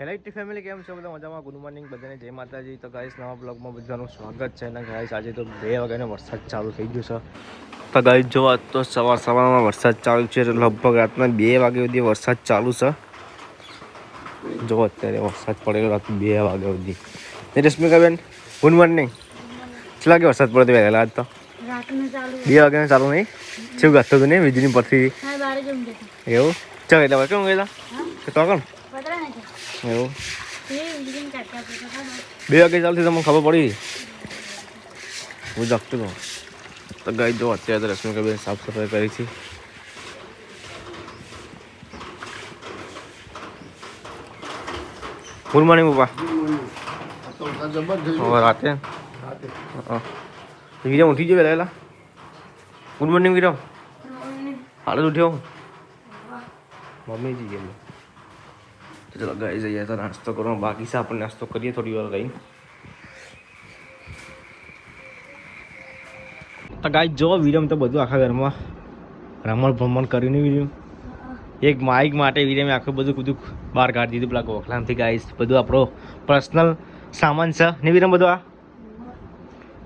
હેલાઇટી family કેમ છો? બધા મજામાં? ગુડ મોર્નિંગ બધાને. જય માતાજી. તો ગાઈસ નવા બ્લોગમાં બધાનું સ્વાગત છે અને ગાઈસ આજે તો બે વાગ્યાનો વરસાદ ચાલુ થઈ ગયો છે. તો ગાઈસ જો આજ તો સવાર સવારમાં વરસાદ ચાલુ છે લગભગ રાતના બે વાગ્યા સુધી વરસાદ ચાલુ છે. જો અત્યારે વરસાદ પડેલો રાત બે વાગ્યા સુધી. રશ્મિકાબેન ગુડ મોર્નિંગ. કેટલા વાગે વરસાદ પડ્યો વહેલા આજ તો? બે વાગ્યાનો ચાલુ નહીં? શું ગાતો હતું નહીં વીજળી જતો એવું? ચાલ એટલે કેમ ગયેલા તો કોણ એવું? બે વાગે ચાલતી તમને ખબર પડી. હું જાગતો હતો તો ગઈ જો અત્યારે તો રશ્મિકાબેન સાફ સફાઈ કરી છે. ગુડ મોર્નિંગ પપ્પા. રાતે? હા. વિરમ ઉઠી ગયો વહેલા ગુડ મોર્નિંગ વિરમ. હાલ ઉઠ્યો. મમ્મીજી ગયેલું તો ચલો ગઈ જઈએ તો નાસ્તો કરવાનો બાકી છે. આપણે નાસ્તો કરીએ થોડી વાર રહી તો ગાય જો વિરમ તો બધું આખા ઘરમાં રમણ ભ્રમણ કરીને વિરમ એક માઇક માટે વિરમે આખું બધું બધું બહાર કાઢી દીધું, પેલા ગોખલામથી ગાઈશ બધું આપણો પર્સનલ સામાન છે. ને વિરમ બધું આ?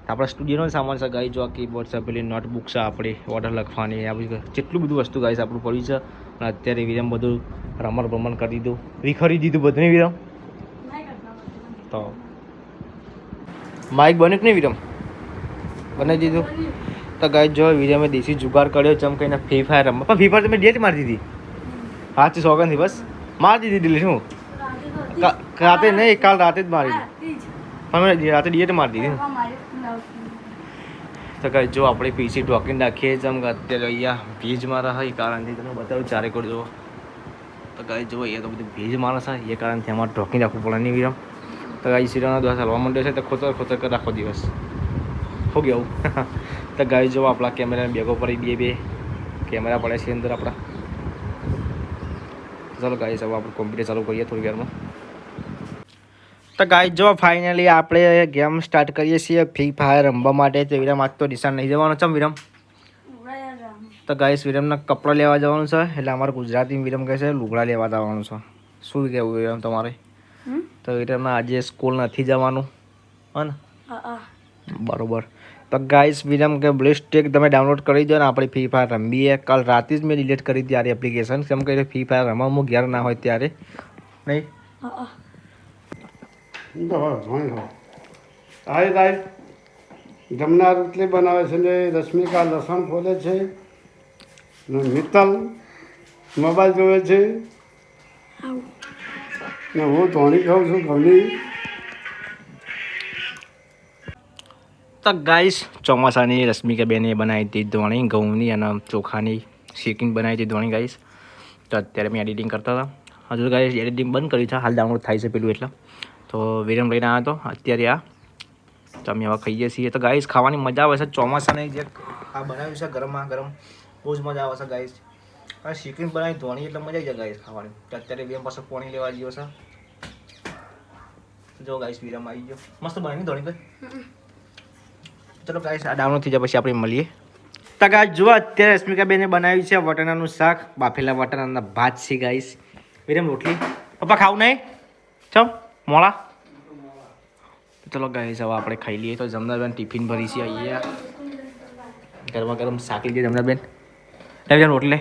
આપણા સ્ટુડિયોનો સામાન છે ગાઈ જો આ કીબોર્ડ છે પેલી નોટબુક છે આપણી ઓર્ડર લખવાની આ બધી જેટલું બધું વસ્તુ ગાઈસ આપણું પડ્યું છે. અને અત્યારે વિરમ બધું રમણ ભ્રમણ કરી દીધું. વિખરી દીધું બધું વિરમ? તો. માઇક બન્યું કે નહીં વિરમ? બનાવી દીધું? તો ગાઈ જો વિરમે દેશી જુગાર કર્યો ચમ કહીને ફ્રી ફાયર રમવા. પણ ફ્રી ફાયર તમે ડેટ મારી દીધી. હાચી સોગંદથી બસ. મારી દીધી દિલ્હી શું? રાતે નહીં કાલ રાતે જ મારી દીધી. પણ મેં રાતે ડિએટ મારી દીધી. તો ગાય જો આપણે પીસી ઢોકીને નાખીએ જેમ કે અત્યારે અહીંયા ભીજ હોય એ કારણથી તમે બતાવું, ચારે કોડ જુઓ. તો ગાય જુઓ, અહીંયા તો બધું ભેજ માણસ છે, એ કારણથી અમારે ઢોકી રાખવું પડે નહીં વિરમ. તો ગાય સિરાનો દિવસ હલવા માંડ્યો છે, તો ખોતર ખોતર કરી રાખો દિવસ. હો ગયું. તો ગાય જુઓ, આપણા કેમેરા બેગો પડી બે બે કેમેરા પડે છે અંદર આપણા. ચાલો ગાય જવા આપણે કોમ્પ્યુટર ચાલુ કરીએ થોડી વારમાં. તો ગાઈ જો ફાઇનલી આપણે ગેમ સ્ટાર્ટ કરીએ છીએ ફ્રી ફાયર રમવા માટે તો વિરમ આજ તો નિશાન નહીં જવાનો છે વિરમ? તો ગાઈશ વિરમને કપડાં લેવા જવાનું છે એટલે અમારે ગુજરાતી વિરમ કહે છે લુગડા લેવા જવાનું છે. શું કહેવું વિરમ તમારે? તો વિરમને આજે સ્કૂલ નથી જવાનું હા ને? બરોબર. તો ગાઈશ વિરમ કે બ્લેસ્ટેક તમે ડાઉનલોડ કરી દો ને આપણે ફ્રી ફાયર રમીએ. કાલ રાતે જ મેં ડિલીટ કરી ત્યારે એપ્લિકેશન કેમ કે ફ્રી ફાયર રમવા હું ઘેર ના હોય ત્યારે નહીં? હાય તાય જમનાર રોટલી બનાવે છે ને રશ્મિકા લસણ ફોલે છે. ને મિત્તલ મોબાઈલ જોવે છે. ને હું ધોણી ખાઉં છું ઘરની. તો ગાઈસ ચોમાસાની રશ્મિકા બેને બનાવી હતી ધોણી ઘઉંની અને ચોખાની શેકિંગ બનાવી હતી ધોણી ગાઈસ. તો અત્યારે મેં એડિટિંગ કરતા હતા. હજુ ગાઈસ એડિટિંગ બંધ કર્યું છે. હાલ ડાઉનલોડ થાય છે પેલું એટલે. તો વિરમ લઈને આવ્યો હતો અત્યારે આ તો અમે હવે ખાઈએ છીએ. તો ગાઈસ ખાવાની મજા આવે છે, ચોમાસાની જે આ બનાવ્યું છે ગરમમાં ગરમ, બહુ જ મજા આવે છે ગાઈસ અને શીખીને બનાવી ધોણી એટલે મજા આવી જાય ગાઈસ ખાવાની. તો અત્યારે બે પાસે પોણી લેવા ગયો છે. જો ગાઈસ વિરમ આવી ગયો. મસ્ત બનાવી ધોણી ભાઈ. ચલો ગાઈસ આ ડાઉનલોડ થઈ જાય પછી આપણે મળીએ. તો ગાઈસ જુઓ અત્યારે રશ્મિકાબેને બનાવ્યું છે વટાણાનું શાક, બાફેલા વટાણાના ભાત છે ગાઈસ વિરમ રોટલી. પપ્પા ખાવું નહીં? ચમ. મોળા? ચલો ગાઈસ હવે આપણે ખાઈ લઈએ. તો જમનાબેન ટિફિન ભરી છે અહીંયા. ગરમા ગરમ શાક લીધે જમનાબેન. લે બેન રોટલે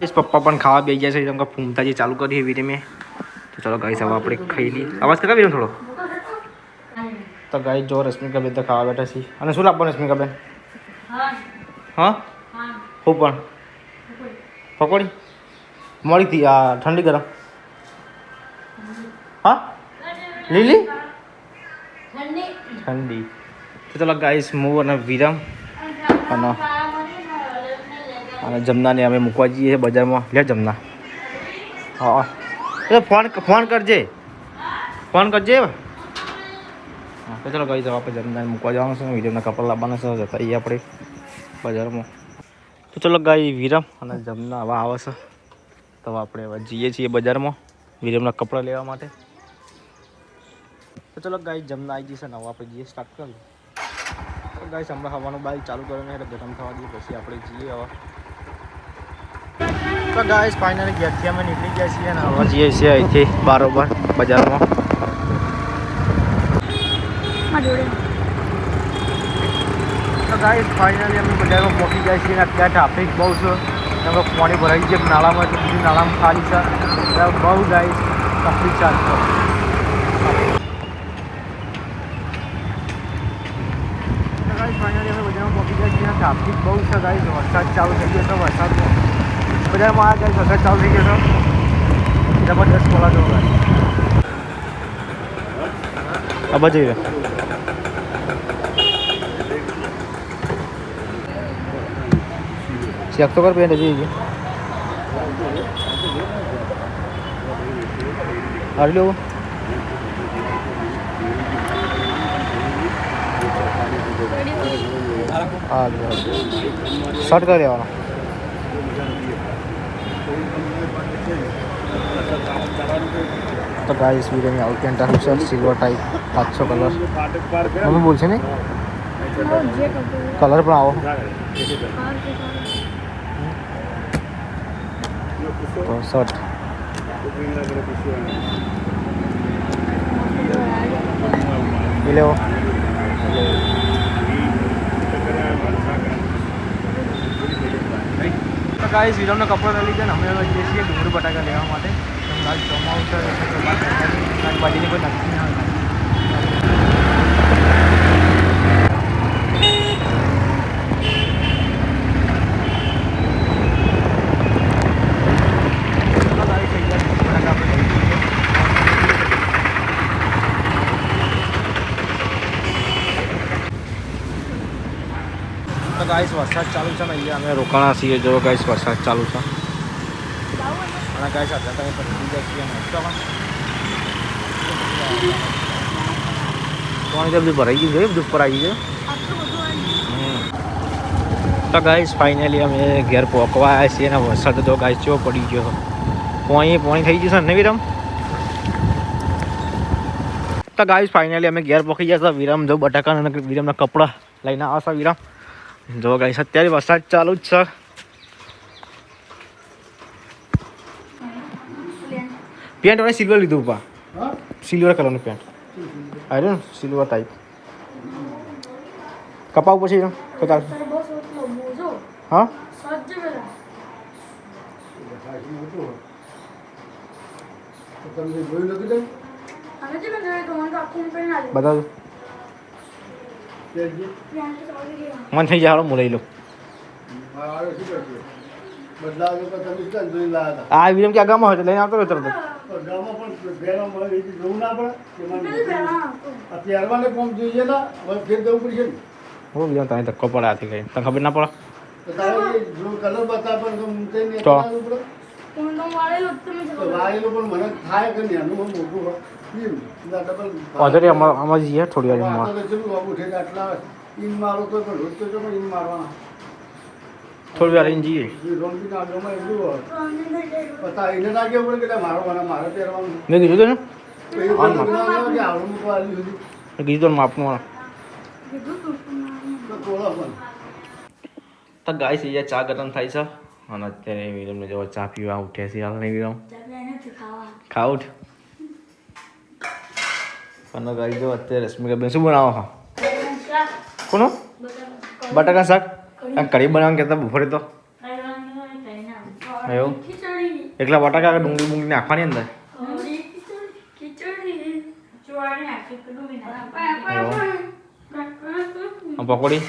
બસ પપ્પા પણ ખાવા બેસી જાય છે તમને કે ફૂમતાજી ચાલુ કરી એવી રીતે તો ચલો ગાઈસ હવે આપણે ખાઈ લઈએ. અવાજ કરાવી દઉં થોડો? તો ગાઈ જો રશ્મિકાબેન તો ખાવા બેઠા છે. અને શું લાવવાનું રશ્મિકાબેન હા? હું પણ. પકોડી? મળી હતી, આ ઠંડી ગરમ. હા? લીલી? ઠંડી. તો ચલો ગાઈસ મૂવ અને વિરમ. અને અને જમનાને અમે મૂકવા જઈએ છીએ બજારમાં. લે જમના. હા એ ફોન ફોન કરજે. ફોન કરજે. હા તો ચલો ગાઈસ હવે આપણે જમનાને મૂકવા જવાનું છે. વિરમના કપડાં લાવવાના છે. જતા આવીએ આપણે બજારમાં. તો ચલો ગાઈ વિરમ અને જમના હવે આવે છે. તો આપણે હવે જઈએ છીએ બજારમાં વિરમના કપડાં લેવા માટે. તો ચલો ગાય જમના આવી જશે નવા હવે આપણે જઈએ સ્ટાર્ટ કરી. તો ગાય હમણાં હવાનું બાઈક ચાલુ કરવાનું એટલે ગરમ થવા દઈએ પછી આપણે જઈએ હવે. તો ગાય ફાઇનલી ઘેરથી અમે નીકળી ગયા છીએ અને હવે જઈએ છીએ અહીંથી બરોબર બજારમાં. તો ગાઈસ ફાઇનલી અમે બજારમાં પહોંચી જાય છીએ અને અત્યારે ટ્રાફિક બહુ છે. અમે પાણી ભરાઈ છે નાળામાં એટલે નાળામાં ખાલી છે. બહુ ગાય તકલીફ ચાલશે તો ગાઈસ ફાઇનલી અમે બજારમાં પહોંચી ગયા છીએ અને ટ્રાફિક બહુ છે ગાઈસ વરસાદ ચાલુ થઈ ગયો છે વરસાદમાં બજારમાં આ ગાઈસ વરસાદ ચાલુ થઈ ગયો છે જબરદસ્ત બોલા જો આ બાજુ રહ્યો ચેક તો કર પેન્ટ હજી હજી હારી લેવું હા શર્ટ કરી લેવાનો તો ગાઈસ વિડીયોની આઉટ પેન્ટ આવ્યું છે સિલ્વર ટાઈપ પાંચસો કલર મમ્મી બોલશે નહીં હા, જે કરતો હોય. કલર પણ આવો બહાર કે બહાર. તો ગાઈસ વિરમનો કપડો લઈ જાય અમે જઈએ છીએ ડુંગળી બટાકા લેવા માટે. કાલ ચોમાવું છે, એટલે કોઈ નક્કી ના તો ગાઈસ અહીંયા ડુંગળી બટાકા આપણે લઈ લઈએ. તો ગાઈસ, વરસાદ ચાલુ છે ને, અહીંયા અમે રોકાણા છીએ. જો ગાઈસ, વરસાદ ચાલુ છે. અને ગાઈસ, અત્યારે તમે ગયા છીએ તો બધું ભરાઈ ગયું છે ઉપર આવી ગયું. તો ગાઈસ ફાઇનલી અમે ઘેર પહોંચવા આવ્યા છીએ અને વરસાદ તો ગાઈસ ચેવો પડી ગયો. પોણી પોણી થઈ ગયું છે ને વિરમ? તો ગાઈસ ફાઇનલી અમે ઘેર પહોંચી ગયા હતા વિરમ જો બટાકા અને વિરમના કપડાં લઈને આવશે વિરમ. જો ગાઈસ અત્યારે વરસાદ ચાલુ જ છે. પેન્ટ અને સિલ્વર લીધું પા. હા? સિલ્વર કલરનું પેન્ટ આવ્યું ને સિલ્વર ટાઈપ કપાવ પછી બોજો. હા? સજ્જ મન થઈ જાય હું લઈ લઉં. આ વિરમ ગામમાં હોય તો લઈને આવતો રહ્યો તરત હું તને ધક્કો પડે આથી કઈ તને ખબર ના પડે? તો ઓલરેડી અમાર અમાર જઈએ થોડી વારમાં થોડી વાર જઈએ. મેં કીધું ને? કીધું માપનું તો. ગાય છે ચા ગરમ થાય છે. અને અત્યારે વિરમને જો ચા પીવા ઉઠ્યા છે હાલ નહીં વિરમ ખાવા. ઉઠ અને ગાય જો અત્યારે રશ્મિકા બેન શું બનાવો હા કોનો બટાકા, શાક કઢી બનાવવાનું કહેતા બપોરે તો. એવું? એકલા બટાકા કે ડુંગળી બુંગળી નાખવાની અંદર પકોડી.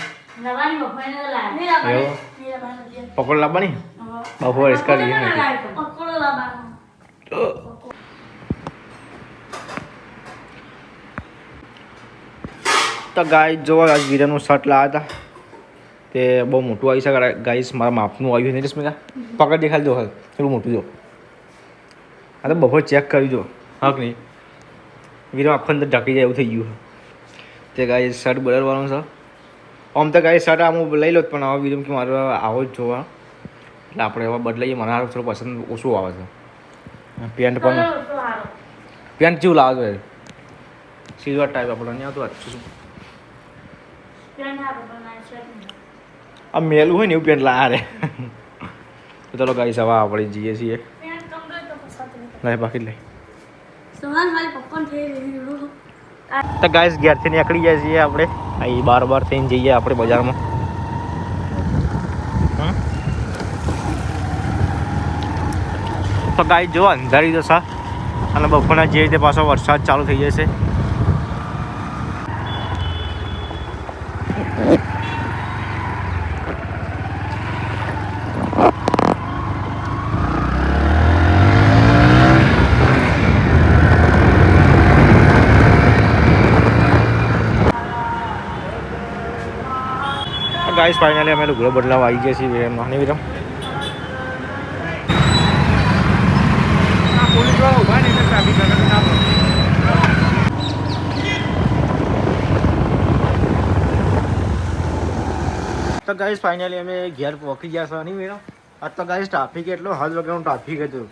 પકોડી લાવવાની હવે. બપોરે જ કરી લઈએ પકોડો તો ગાય જોવા આજ વીરાનું શર્ટ લાવ્યા હતા તે બહુ મોટું આવી છે. ગાઈસ મારા માપનું આવ્યું નહીં રશ્મિકા. પકડ દેખાડી દો હાલ. એટલું મોટું જો. આ તો બપોર ચેક કરી દો હા કે નહીં? વીરો આખો અંદર ઢાંકી જાય એવું થઈ ગયું. તે ગાય શર્ટ બદલવાનું છે. આમ તો ગાય શર્ટ આમ હું લઈ લો પણ આવો વીરમ કે મારે આવો જ જોવા એટલે આપણે હવે બદલાઈએ મને હારું થોડું પસંદ ઓછું આવે છે. પેન્ટ પણ. પેન્ટ જેવું લાગે છે. સિલ્વર ટાઈપ આપણે નહીં આવતું શું. આ મેલું હોય ને એવું પેન્ટ લાયા રે તો ચલો ગાઈસ હવે આપણે જઈએ છીએ. લઈ બાકી લઈ. તો ગાઈસ ઘેરથી નીકળી જાય છીએ આપણે. અહીં બાર બાર થઈને જઈએ આપણે બજારમાં. તો ગાય જો અંધારી જશે અને બપોરના જે રીતે પાછો વરસાદ ચાલુ થઈ જશે. ગાઈસ ફાઇનલી અમે લુગડો બદલાવ આવી ગયા છીએ નાની વિરમ. તો ગાઈસ ફાઇનલી અમે ઘેર પહોંચી ગયા છો નહીં મેળો આજ તો ટ્રાફિક એટલો હદ વગરનું ટ્રાફિક હતું.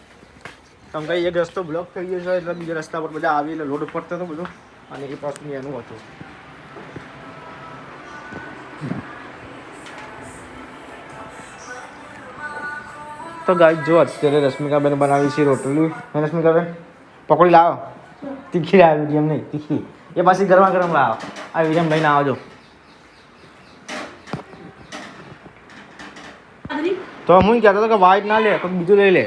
તમે કઈ એક રસ્તો બ્લોક થઈ ગયો છે, એટલે બીજા રસ્તા પર બધા આવી એટલે લોડ પડતો હતો બધું, અને એ પાછું એનું હતું. તો ગાય જો અત્યારે રશ્મિકાબેન બનાવી છે રોટલી. રશ્મિકાબેન? પકોડી લાવો. તીખી લાવી વિડીયમ નહીં તીખી. એ પાછી ગરમા ગરમ લાવો. આ વિડીયમ લઈને આવજો. તો હું કહેતો હતો કે વ્હાઈટ ના લે કોઈ બીજું લઈ લે.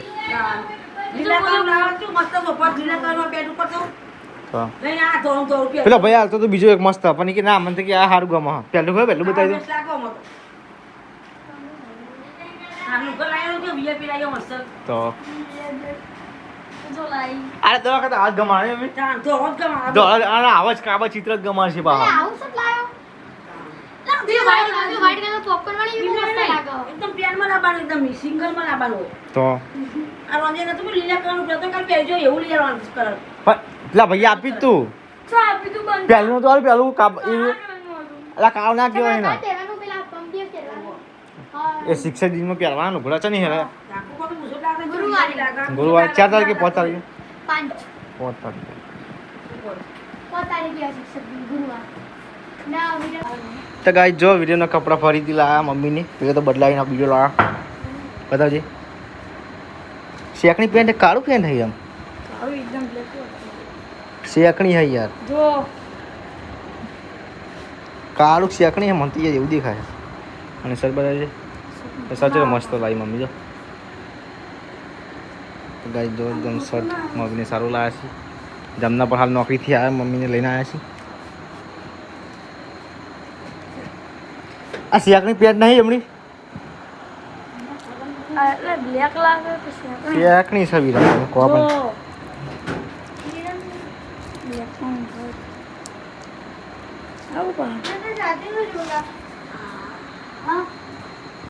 પેલો ભાઈ હાલતો તો બીજું એક મસ્ત, પણ કે ના, મને કે આ સારું ગમે. પેલું પહેલું પેલું બતાવી દે આ લાગો મત. આ લુગડો લાવ્યો છે, VIP લાવ્યો મસ્ત. તો? જો તો વખત હાથ ગમાડે એમ ચાલ, ધોળો જ. તો કાબા ચિત્ર જ ગમાડ છે આવું શું લાયો? ના, પેલું બી. તો આ રોંજે નતું પેલું તું. તો તું તો કાવ ના કહેવાય તમારે ને કાંઈ પહેરવાનું પેલા પંપીએ પહેરવાનું. હા. એ શિક્ષક દિનમાં પહેરવાનું ઘોડા છે નહીં લાગે, ગુરુવારે. ગુરુવાર ચાર તારીખે પાંચ તારીખે? પાંચ. તારીખે. તો ગાઈ જો વિડીયોના કપડાં ફરીથી લાયા મમ્મીને પેલો તો બદલાવીને બીજો લાયા. બતાવજે. શેકણી પેન્ટ કાળું પેન્ટ હઈ એમ? શેકણી હઈ યાર. જો. કાળું શેકણી એમ મનતી એવું દેખાય. અને સર બતાવજે સાચો મસ્ત લાવી મમ્મી જો. ગાઈ જો એકદમ શર્ટ મમ્મીને સારું લાવ્યા છે. જમના પર હાલ નોકરીથી આવ્યા મમ્મીને લઈને આવ્યા છે. આ સિયાકની પેન્ટ નહીં એમની આ એટલે બ્લેક લાગે કે શેકણી? શેકણી છે વિરા કહો પણ જો. બ્લેકમાં આવું પણ. જોડા